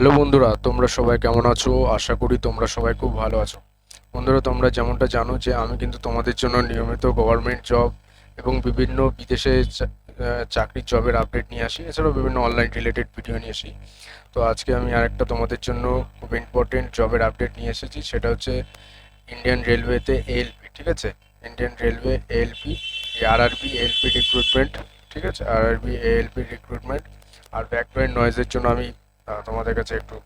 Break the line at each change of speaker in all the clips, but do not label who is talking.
Hello বন্ধুরা, তোমরা সবাই কেমন আছো? আশা করি তোমরা সবাই খুব ভালো আছো। বন্ধুরা, তোমরা যেমনটা জানো যে আমি কিন্তু তোমাদের জন্য নিয়মিত গভর্নমেন্ট জব এবং বিভিন্ন বিদেশে চাকরির জবের আপডেট নিয়ে আসি, এছাড়াও বিভিন্ন অনলাইন রিলেটেড ভিডিও নিয়ে আসি। তো আজকে আমি আরেকটা তোমাদের জন্য খুব ইম্পর্টেন্ট জবের আপডেট নিয়ে এসেছি, সেটা হচ্ছে ইন্ডিয়ান রেলওয়েতে এএলপি ঠিক আছে? Indian railway ALP RRB ALP recruitment ঠিক আছে? আর আরআরবি এএলপি রিক্রুটমেন্ট আর ব্যাকগ্রাউন্ড নয়েজের জন্য আমি তোমাদের কাছে একটু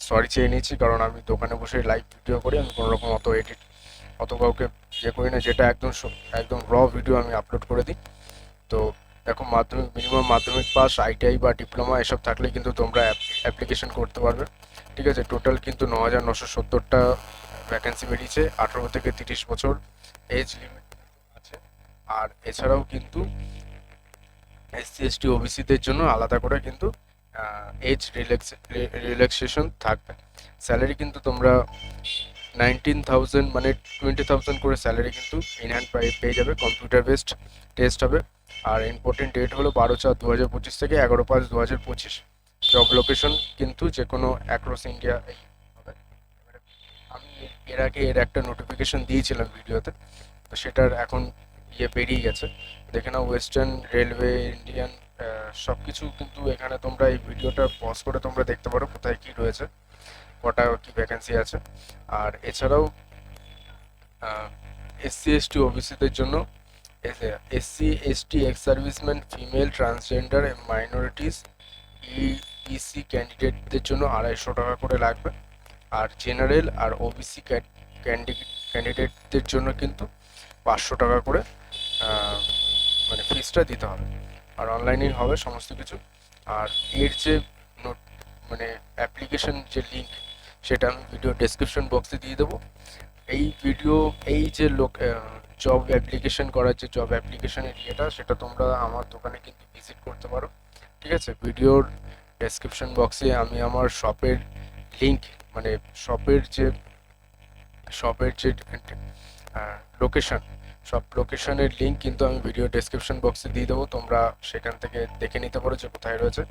সরি চেয়ে নিচ্ছি কারণ আমি দোকানে বসে লাইভ ভিডিও করি, আমি কোনো রকম অত এডিট অত কাউকে ইয়ে করি না, যেটা একদম একদম র ভিডিও আমি আপলোড করে দিই। তো দেখো, মাধ্যমিক মিনিমাম মাধ্যমিক পাস আইটিআই বা ডিপ্লোমা এসব থাকলে কিন্তু তোমরা অ্যাপ্লিকেশন করতে পারবে। ঠিক আছে টোটাল কিন্তু ন হাজার নশো সত্তরটা ভ্যাকেন্সি বেরিয়েছে, আঠেরো থেকে তিরিশ বছর এজ লিমিট আছে। আর এছাড়াও কিন্তু এসসি এসটি ওবিসিদের জন্য আলাদা করে কিন্তু এজ রিল্যাক্সেশন থাকবে। স্যালারি কিন্তু তোমরা নাইনটিন থাউজেন্ড মানে টোয়েন্টি থাউজেন্ড করে স্যালারি কিন্তু ইন হ্যান্ড পেয়ে যাবে। কম্পিউটার বেসড টেস্ট হবে। আর ইম্পর্টেন্ট ডেট হলো বারো চার দু হাজার পঁচিশ থেকে এগারো পাঁচ দু হাজার পঁচিশ। জব লোকেশন কিন্তু যে কোনো অ্যাক্রস ইন্ডিয়া আমি এর আগে এর একটা নোটিফিকেশন দিয়েছিলাম ভিডিওতে। তো সেটার এখন ইয়ে বেরিয়ে গেছে। দেখে নাও ওয়েস্টার্ন রেলওয়ে ইন্ডিয়ান সব কিছু কিন্তু এখানে তোমরা এই ভিডিওটা পজ করে তোমরা দেখতে পারো কোথায় কি রয়েছে, কটা কি ভ্যাকেন্সি আছে। আর এছাড়াও এসসি এসটি ওবিসিদের জন্য SC ST ex serviceman female transgender minorities EC ক্যান্ডিডেটদের জন্য আড়াইশো টাকা করে লাগবে। আর জেনারেল আর ওবিসি ক্যান্ডিডেটদের জন্য কিন্তু পাঁচশো টাকা করে মানে ফিসটা দিতে হবে। আর অনলাইনেই হবে সমস্ত কিছু। আর এর যে নোট মানে অ্যাপ্লিকেশন যে লিঙ্ক সেটা আমি ভিডিও ডেসক্রিপশন বক্সে দিয়ে দেবো। এই ভিডিও এই যে লোক জব অ্যাপ্লিকেশন করার যে জব অ্যাপ্লিকেশনের ইয়েটা, সেটা তোমরা আমার দোকানে কিন্তু ভিজিট করতে পারো। ঠিক আছে? ভিডিওর ডেসক্রিপশন বক্সে আমি আমার শপের লিঙ্ক মানে শপের যে শপের যে লোকেশন সব লোকেশনের লিঙ্ক কিন্তু আমি ভিডিও ডেসক্রিপশন বক্সে দিয়ে দেবো। তোমরা সেখান থেকে দেখে নিতে পারো যে কোথায় রয়েছে।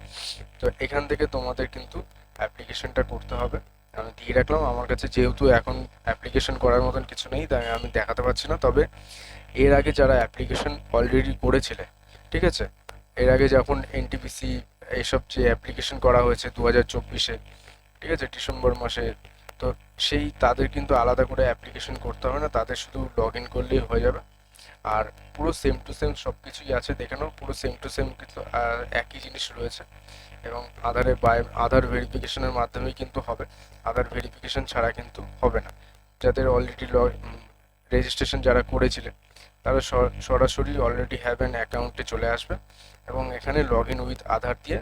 তো এখান থেকে তোমাদের কিন্তু অ্যাপ্লিকেশনটা করতে হবে। আমি দিয়ে রাখলাম। আমার কাছে যেহেতু এখন অ্যাপ্লিকেশন করার মতন কিছু নেই, তাই আমি দেখাতে পারছি না। তবে এর আগে যারা অ্যাপ্লিকেশন অলরেডি করেছিলে, ঠিক আছে? এর আগে যখন এনটিপিসি এইসব যে অ্যাপ্লিকেশন করা হয়েছে দু হাজার চব্বিশে, ঠিক আছে? ডিসেম্বর মাসে তো সেই তাদের কিন্তু আলাদা করে অ্যাপ্লিকেশন করতে হবে না, তাদের শুধু লগ ইন করলেই হয়ে যাবে। আর পুরো সেম টু সেম সব কিছুই আছে, দেখে নাও, পুরো সেম টু সেম কিন্তু একই জিনিস রয়েছে। এবং আধারে বাই আধার ভেরিফিকেশনের মাধ্যমে কিন্তু হবে। আধার ভেরিফিকেশন ছাড়া কিন্তু হবে না। যাদের অলরেডি রেজিস্ট্রেশন যারা করেছিলেন, তারা সরাসরি অলরেডি হ্যাভ অ্যান অ্যাকাউন্টে চলে আসবে। এবং এখানে লগ ইন উইথ আধার দিয়ে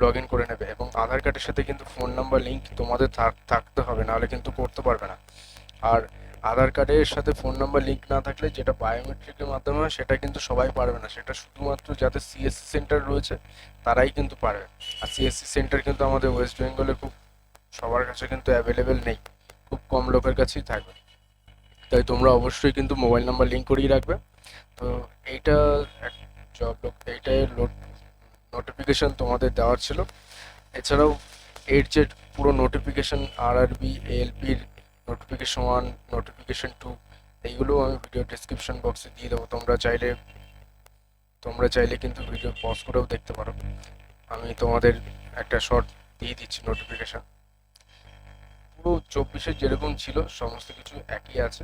লগ ইন করে নেবে এবং আধার কার্ডের সাথে কিন্তু ফোন নাম্বার লিঙ্ক তোমাদের থাক- থাকতে হবে, নাহলে কিন্তু করতে পারবে না। আর আধার কার্ডের সাথে ফোন নাম্বার লিঙ্ক না থাকলে যেটা বায়োমেট্রিকের মাধ্যমে হয়, সেটা কিন্তু সবাই পারবে না। সেটা শুধুমাত্র যাদের সিএসসি সেন্টার রয়েছে, তারাই কিন্তু পারবে। আর সিএসসি সেন্টার কিন্তু আমাদের ওয়েস্ট বেঙ্গলে খুব, সবার কাছে কিন্তু অ্যাভেলেবেল নেই। খুব কম লোকের কাছেই থাকবে। তাই তোমরা অবশ্যই কিন্তু মোবাইল নাম্বার লিঙ্ক করিয়ে রাখবে। তো এইটা জব লোক, এইটাই নোটিফিকেশন তোমাদের দেওয়ার ছিল। এছাড়াও এর যে পুরো নোটিফিকেশন আর আর আরবি এএলপির নোটিফিকেশন ওয়ান নোটিফিকেশন টু এইগুলো আমি ভিডিও ডিসক্রিপশন বক্সে দিয়ে দেবো। তোমরা চাইলে তোমরা চাইলে কিন্তু ভিডিও পজ করেও দেখতে পারো। আমি তোমাদের একটা শর্ট দিয়ে দিচ্ছি নোটিফিকেশন পুরো চব্বিশে যেরকম ছিল, সমস্ত কিছু একই আছে।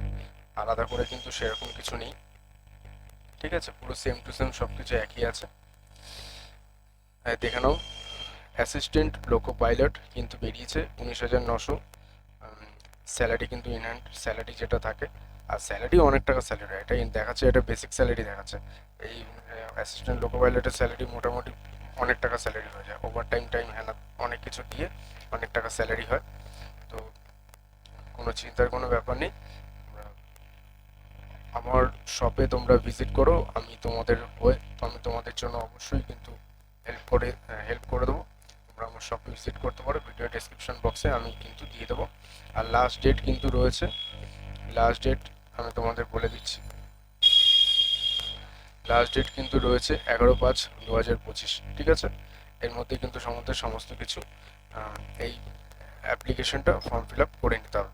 আলাদা করে কিন্তু সেরকম কিছু নেই। ঠিক আছে? পুরো সেম টু সেম সব কিছু একই আছে। হ্যাঁ দেখে অ্যাসিস্ট্যান্ট লোকো পাইলট কিন্তু বেরিয়েছে উনিশ হাজার নশো। স্যালারি কিন্তু ইনহ্যান্ড স্যালারি যেটা থাকে। আর স্যালারি অনেক টাকা স্যালারি এটা দেখাচ্ছে, এটা বেসিক স্যালারি দেখাচ্ছে। এই অ্যাসিস্ট্যান্ট লোকো পাইলটের স্যালারি মোটামুটি অনেক টাকা স্যালারি হয়ে যায়। ওভার টাইম টাইম হ্যাঁ অনেক কিছু দিয়ে অনেক টাকা স্যালারি হয়। তো কোনো চিন্তার কোনো ব্যাপার নেই। আমার শপে তোমরা ভিজিট করো, আমি তোমাদের হয়ে, আমি তোমাদের জন্য অবশ্যই কিন্তু হেল্প করে হেল্প করে দেবো। তোমরা আমার শপে ভিজিট করতে পারো ভিডিও ডেসক্রিপশন বক্সে আমি কিন্তু দিয়ে দেবো। আর লাস্ট ডেট কিন্তু রয়েছে। লাস্ট ডেট আমি তোমাদের বলে দিচ্ছি। লাস্ট ডেট কিন্তু রয়েছে এগারো পাঁচ দু হাজার পঁচিশ, ঠিক আছে? এর মধ্যে কিন্তু সমস্ত সমস্ত কিছু এই অ্যাপ্লিকেশনটা ফর্ম ফিল আপ করে নিতে হবে।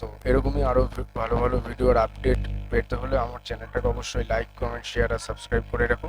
তো এরকমই আরও ভালো ভালো ভিডিওর আপডেট পেতে হলে আমার চ্যানেলটাকে অবশ্যই লাইক কমেন্ট শেয়ার আর সাবস্ক্রাইব করে রাখো।